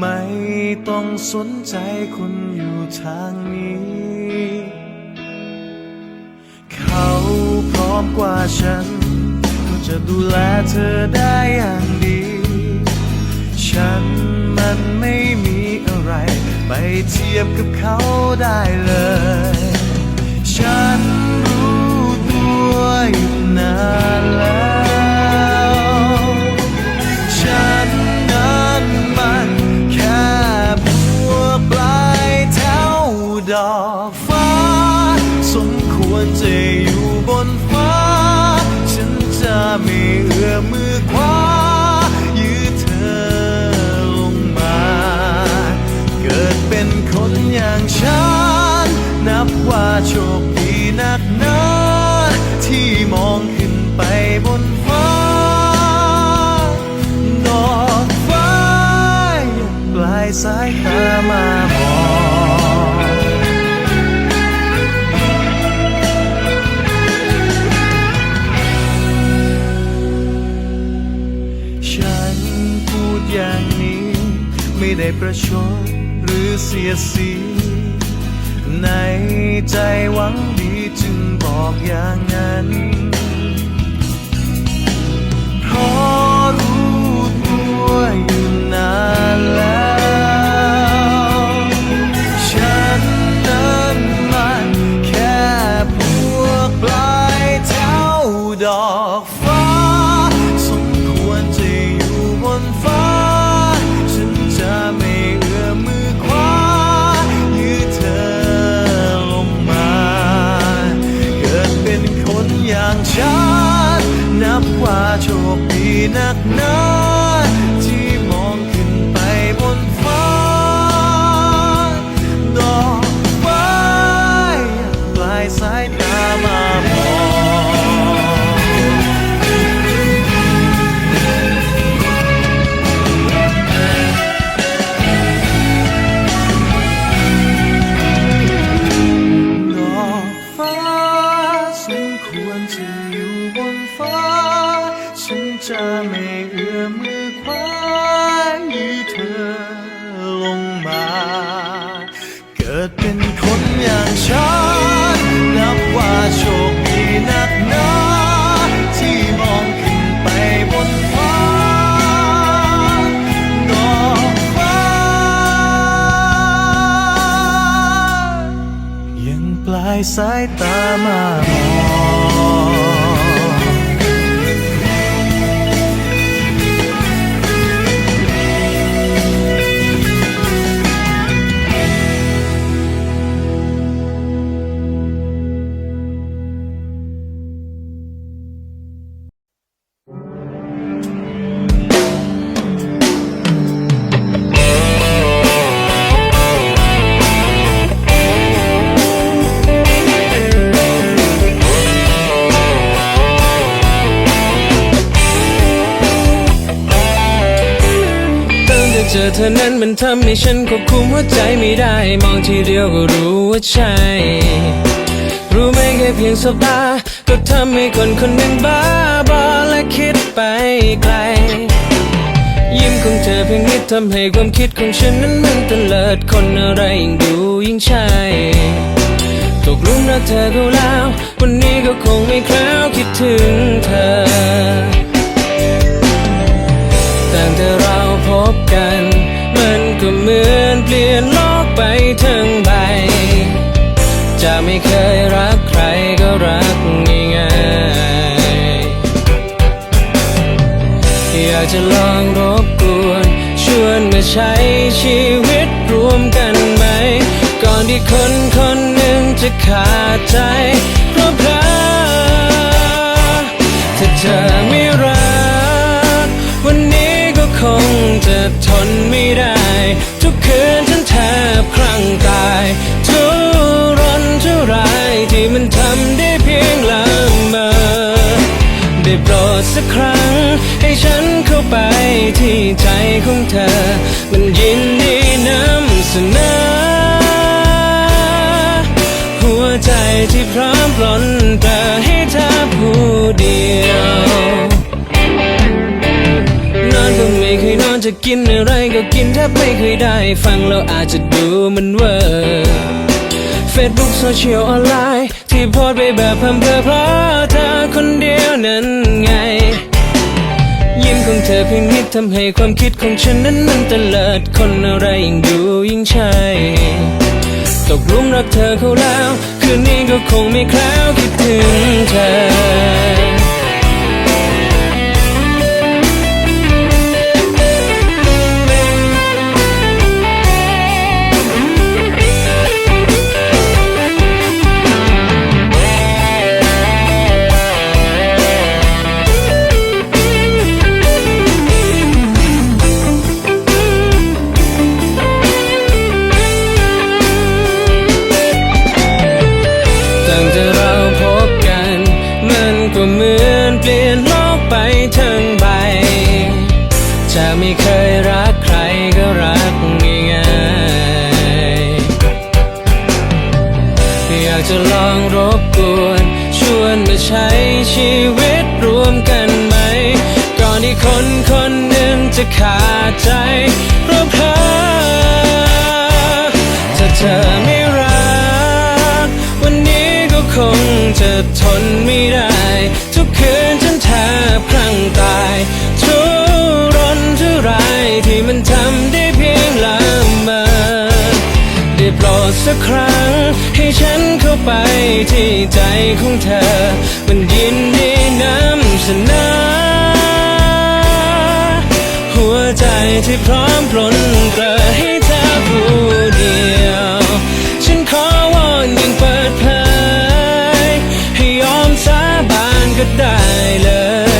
ไม่ต้องสนใจคนอยู่ทางนี้ เขาพร้อมกว่าฉัน ก็จะดูแลเธอได้อย่างดี ฉันมันไม่มีอะไร ไปเทียบกับเขาได้เลย ฉันรู้ตัวอยู่นานแล้ว มควรจะอยู่บนฟ้า ฉันจะไม่เอื้อมมือคว้ายืดเธอลงมา เกิดเป็นคนอย่างฉัน นับว่าโชค ไม่ได้ประชดหรือเสียสีในใจหวังดีจึงบอกอย่างนั้น ปลาย เจอเธอนั้นมันทำให้ฉันควบคุมหัวใจไม่ได้ มองทีเดียวก็รู้ว่าใช่ รู้ไหมแค่เพียงสบตา ก็ทำให้คนคนหนึ่งบ้าบอและคิดไปไกล ยิ้มของเธอเพียงนิดทำให้ความคิดของฉันนั้นมันเลิดคนอะไรยิ่งดูยิ่งใช่ตกหลุมรักเธอก็แล้ว วันนี้ก็คงไม่คล้าวคิดถึงเธอ ตั้งแต่เราพบกัน มันก็เหมือนเปลี่ยนโลกไปทั้งใบ จะไม่เคยรักใครก็รักง่ายๆอยากจะลองรบกวน ชวนมาใช้ชีวิตรวมกันไหม ก่อนที่คนคนหนึ่งจะขาดใจ สักครั้ง ให้ฉันเข้าไปที่ใจของเธอ มันยินดีนำเสนอ หัวใจที่พร้อมปลนเธอให้เธอผู้เดียวนอนก็ไม่เคยนอนจะกินอะไรก็กินแทบไม่เคยได้ ฟังแล้วอาจจะดูมันเวอร์เฟซบุ๊กโซเชียลออนไลน์ ที่โพสต์ไปแบบเพิ่มเพอเพราะเธอคนเดียวนั้นไง ยิ้มของเธอเพียงนิดทำให้ความคิดของฉันนั้นมันเตลิดคนอะไรยิ่งดูยิ่งใช่ตกหลุมรักเธอเขาแล้ว คืนนี้ก็คงไม่แคล้วคิดถึงเธอ จะขาดใจเพราะเพอถ้าเธอไม่รัก วันนี้ก็คงจะทนไม่ได้ ทุกคืนฉันแทบพลังตายทุรนทุรายที่มันทำได้เพียงละเมอได้โปรดสักครั้ง ให้ฉันเข้าไปที่ใจของเธอ มันยินดีนำเสนอ ที่พร้อมปลนเปลอให้เธอผู้เดียว ฉันขอวอนยังเปิดเผยให้ยอมสาบานก็ได้เล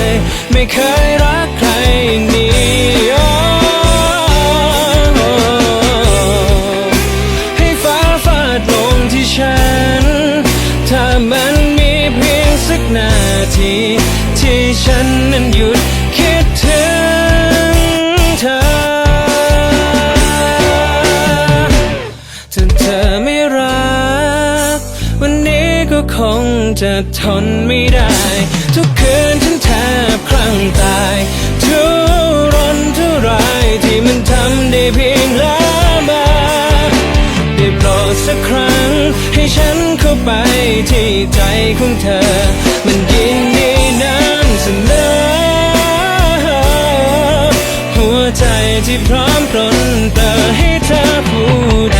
ย ไม่เคยรักใคร ทนไม่ได้ ทุกคืนฉันแทบคลั่งตายทุรนทุรายที่มันทำได้เพียงละมาได้โปรดสักครั้ง ให้ฉันเข้าไปที่ใจของเธอ มันยินดีน้ำเสนอหัวใจที่พร้อมปรนเปรอให้เธอผู้เดี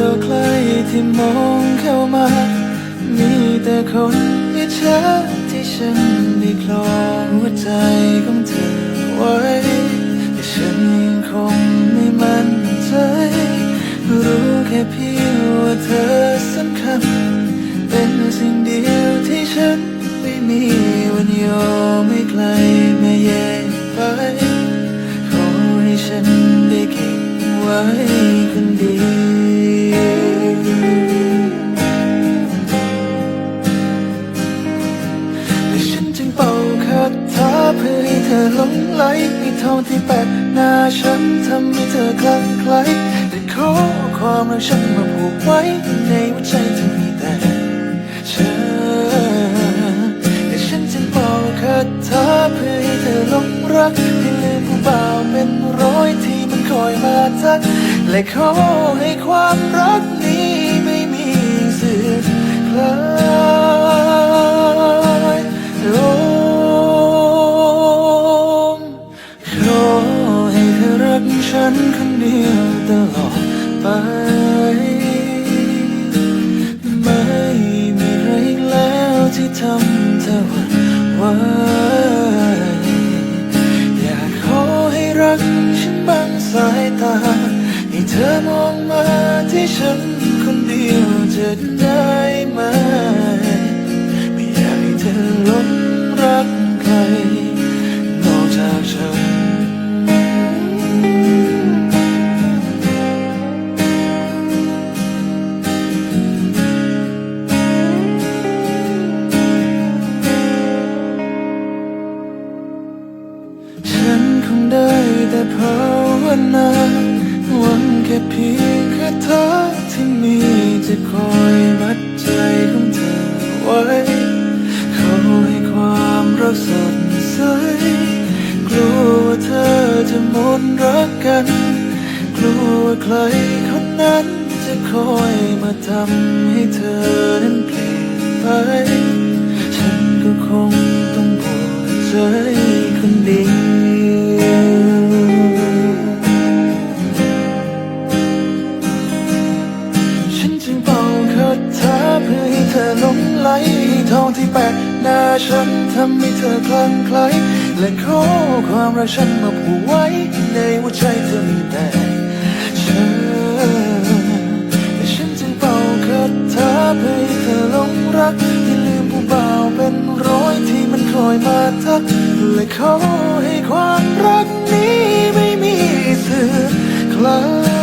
ต่อใครที่มองเข้ามา มีแต่คนอิจฉาที่ฉันได้คลอหัวใจของเธอไว้ แต่ฉันยังคงไม่มั่นใจ รู้แค่เพียงว่าเธอสำคัญ เป็นสิ่งเดียวที่ฉันไม่มีวันยอมไม่ไกลไมาแยกไปขอให้ฉันได้เก็บไว้คนเดียว องที่แปะหน้าฉันทำให้เธอคลั่งไคล้แต่ขอความรักฉันมาผูกไว้ ในหัวใจเธอมีแต่เธอแต่ฉันจึงเป่าคาถาเพื่อให้เธอหลงรักให้ลืมผู้บ่าวเป็นร้อยที่มันคอยมาทัก และขอให้ความรักนี้ไม่มีเสื่อมคลาย คนเมาทำให้เธอนั้นเปลี่ยนไป ฉันก็คงต้องปวดใจคนเดียวฉันจึงเป่าคาถาเพื่อให้เธอหลงไหลทองที่แปะหน้าฉันทำให้เธอคลั่งไคล้และขอความรักฉันมาผูกไว้ในหัวใจเธอมีแต่ฉัน ถาให้เธอหลงรัก อย่าลืมผู้บ่าวเป็นร้อยที่มันคอยมาทักและขอให้ความรักนี้ไม่มีเสื่อมคลาย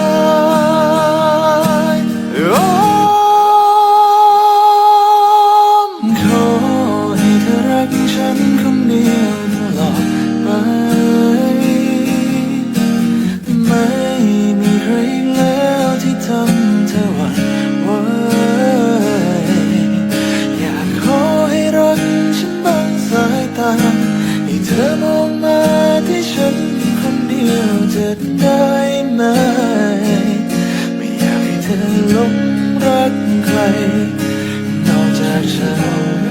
ได้ไหม ไม่อยากให้เธอหลงรักใคร นอกจากฉัน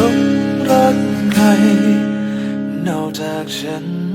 หลงรักใครนอกจากฉัน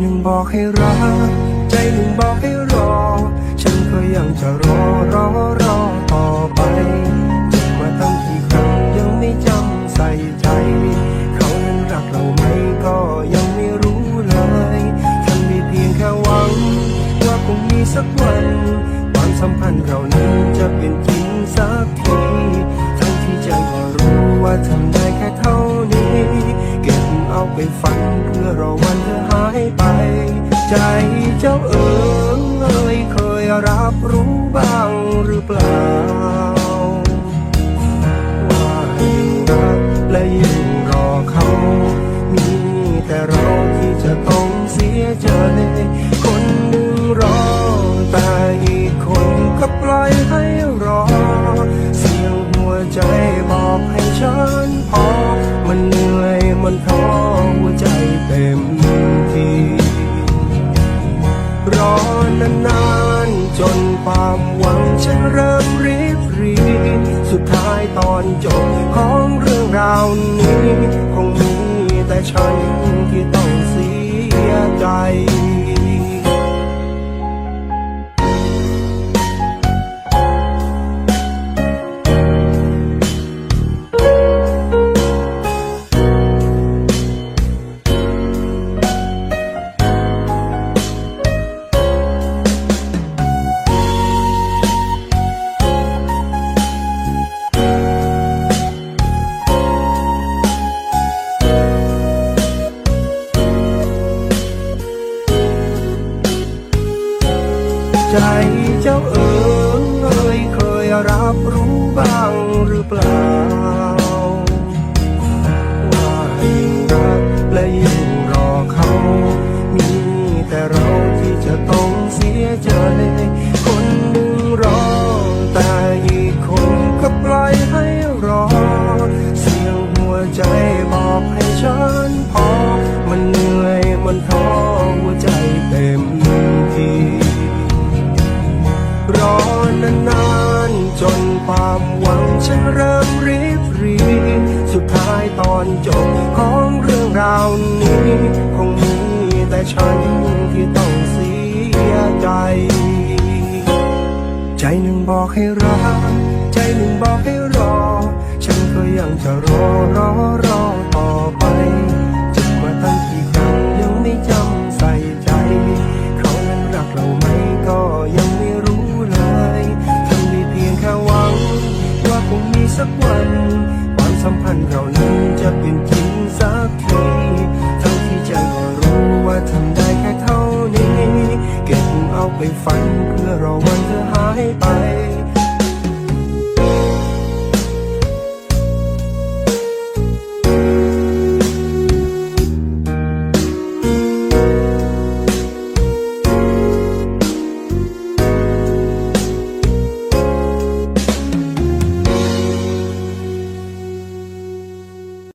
หนึ่งบอกให้รัก ใจหนึ่งบอกให้รอ ฉันก็ยังจะรอรอรอต่อไปจ็บมาตั้งกี่ครั้งยังไม่จำใส่ใจ เขานั้นรักเราไหมก็ยังไม่รู้เลยฉันมีเพียงแค่หวัง ว่าคงมีสักวันความสัมพันธ์เรานั้นจะเป็นจริงสักที ทั้งที่ใจก็รู้ว่าทำ ไปฝันเพื่อรอวันเธอหายไป ใจเจ้าเอ๋ยเคยรับรู้ายตอนจบของเรื่องราวนี้ คงมีแต่ฉันที่ต้องเสียใจ ใจเจ้าเอ๋ยเคยรับรู้บ้างหรือเปล่า ว่ายิ่งรักและยิ่งรอเขา มีแต่เราที่จะต้องเสียใจ